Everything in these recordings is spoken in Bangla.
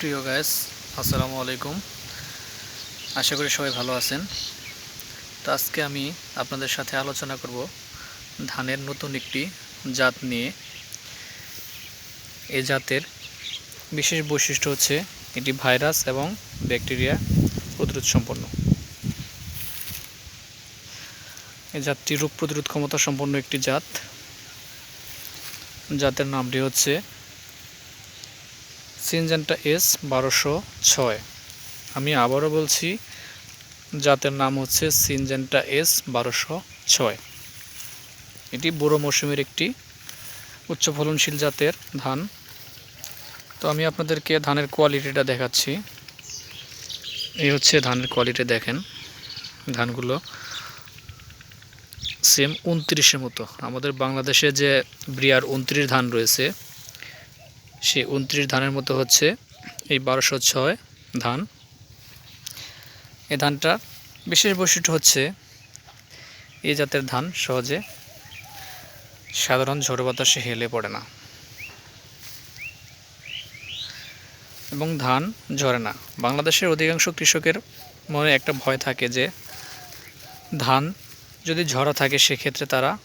প্রিয় গ্যাস আসসালামু আলাইকুম। আশা করি সবাই ভালো আছেন। তো আজকে আমি আপনাদের সাথে আলোচনা করব ধানের নতুন একটি জাত নিয়ে। এই জাতের বিশেষ বৈশিষ্ট্য হচ্ছে এটি ভাইরাস এবং ব্যাকটেরিয়া প্রতিরোধ সম্পন্ন। এই জাতটি রোগ প্রতিরোধ ক্ষমতা সম্পন্ন একটি জাত। জাতের নামটি হচ্ছে সিনজেন্টা এস বারোশো ছয়। আমি আবারও বলছি, জাতের নাম হচ্ছে সিনজেন্টা এস বারোশো ছয়। এটি বুড়ো মৌসুমের একটি উচ্চ ফলনশীল জাতের ধান। তো আমি আপনাদেরকে ধানের কোয়ালিটিটা দেখাচ্ছি। এই হচ্ছে ধানের কোয়ালিটি দেখেন। ধানগুলো সেম উনত্রিশের মতো। আমাদের বাংলাদেশে যে ব্রিয়ার উনত্রিশ ধান রয়েছে সেই উনত্রিশ ধানের মতো হচ্ছে এই বারোশো ছয় ধান। এই ধানটা বিশেষ বৈশিষ্ট্য হচ্ছে এই জাতের ধান সহজে সাধারণ ঝড় বাতাসে হেলে পড়ে না এবং ধান ঝরে না। বাংলাদেশের অধিকাংশ কৃষকের মনে একটা ভয় থাকে যে ধান যদি ঝরা থাকে, সেক্ষেত্রে তারা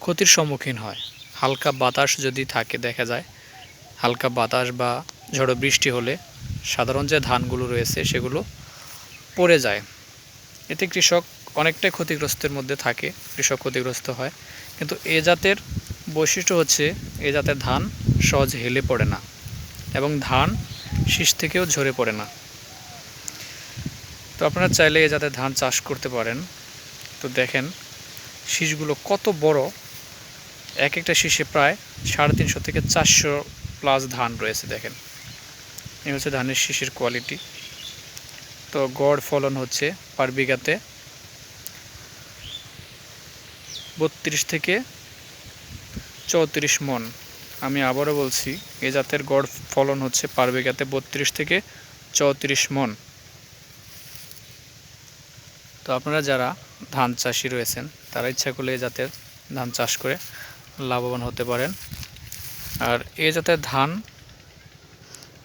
ক্ষতির সম্মুখীন হয়। হালকা বাতাস যদি থাকে, দেখা যায় হালকা বাতাস বা ঝড়ো বৃষ্টি হলে সাধারণ যে ধানগুলো রয়েছে সেগুলো পড়ে যায়। এতে কৃষক অনেকটাই ক্ষতিগ্রস্তের মধ্যে থাকে, কৃষক ক্ষতিগ্রস্ত হয়। কিন্তু এ জাতের বৈশিষ্ট্য হচ্ছে এ জাতের ধান সহজ হেলে পড়ে না এবং ধান শীষ থেকেও ঝরে পড়ে না। তো আপনারা চাইলে এ জাতের ধান চাষ করতে পারেন। তো দেখেন, শীষগুলো কত বড়। এক একটা শীষে প্রায় সাড়ে তিনশো থেকে চারশো প্লাস ধান রয়েছে দেখেন। এই হচ্ছে ধানের শীষের কোয়ালিটি তো গড় ফলন হচ্ছে পার বিঘাতে বত্রিশ থেকে চৌত্রিশ মন। আমি আবারও বলছি, এ জাতের গড় ফলন হচ্ছে পার বিঘাতে বত্রিশ থেকে চৌত্রিশ মন। তো আপনারা যারা ধান চাষি রয়েছেন, তারা ইচ্ছা করলে এ জাতের ধান চাষ করে লাভবান হতে পারেন। আর এ জাতের ধান,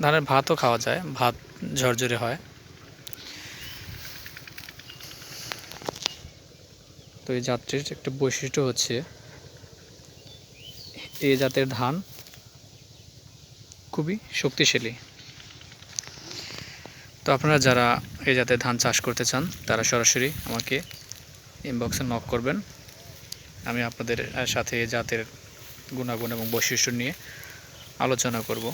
ধানের ভাতও খাওয়া যায়, ভাত ঝরঝরে হয়। তো এই জাতটির একটা বৈশিষ্ট্য হচ্ছে এই জাতের ধান খুবই শক্তিশালী। তো আপনারা যারা এই জাতের ধান চাষ করতে চান, তারা সরাসরি আমাকে ইনবক্সে নক করবেন। আমি আপনাদের সাথে এই জাতের গুণাগুণ এবং বৈশিষ্ট্য নিয়ে আলোচনা করব।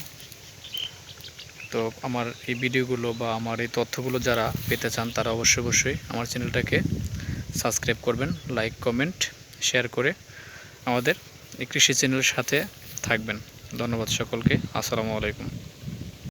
তো আমার এই ভিডিওগুলো বা আমার এই তথ্যগুলো যারা পেতে চান তারা অবশ্যই অবশ্যই আমার চ্যানেলটাকে সাবস্ক্রাইব করবেন, লাইক, কমেন্ট, শেয়ার করে আমাদের এই কৃষি চ্যানেলের সাথে থাকবেন। ধন্যবাদ সকলকে। আসসালামু আলাইকুম।